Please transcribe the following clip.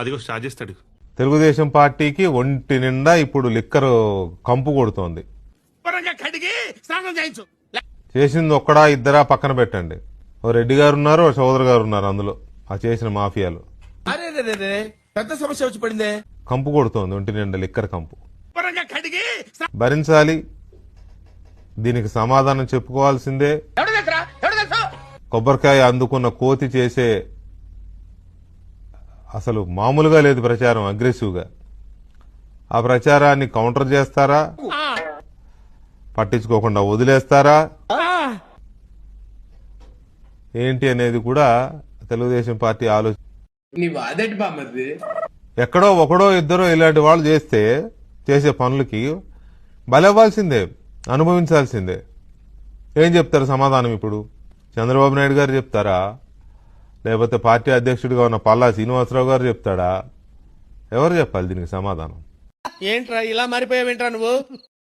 అదిగో స్టార్ట్ చేస్తాడు. తెలుగుదేశం పార్టీకి ఒంటి నిండా ఇప్పుడు లిక్కర్ కంపు కొడుతోంది. కడిగి స్నానం చేయించు. చేసింది ఒక్కడా ఇద్దరా పక్కన పెట్టండి. ఓ రెడ్డి గారు ఉన్నారు ఓ చౌదరి గారు ఉన్నారు అందులో. ఆ చేసిన మాఫియాలు. పెద్ద సమస్య వచ్చి పడిందే. కంపు కొడుతోంది ఒంటి నిండా లిక్కర్ కంపు. కడిగి భరించాలి. దీనికి సమాధానం చెప్పుకోవాల్సిందే? కొబ్బరికాయ అందుకున్న కోతి చేసే అసలు మామూలుగా లేదు ప్రచారం అగ్రెసివ్గా. ఆ ప్రచారాన్ని కౌంటర్ చేస్తారా? పట్టించుకోకుండా వదిలేస్తారా? ఏంటి అనేది కూడా తెలుగుదేశం పార్టీ ఆలోచన ఎక్కడో ఒకడో ఇద్దరో ఇలాంటి వాళ్ళు చేస్తే చేసే పనులకి బలవ్వాల్సిందే అనుభవించాల్సిందే. ఏం చెప్తారు సమాధానం ఇప్పుడు? చంద్రబాబు నాయుడు గారు చెప్తారా? లేకపోతే పార్టీ అధ్యక్షుడిగా ఉన్న పల్లా శ్రీనివాసరావు గారు చెప్తాడా? ఎవరు చెప్పాలి దీనికి సమాధానం? ఏంట్రా ఇలా మారిపోయావేంట్రా నువ్వు?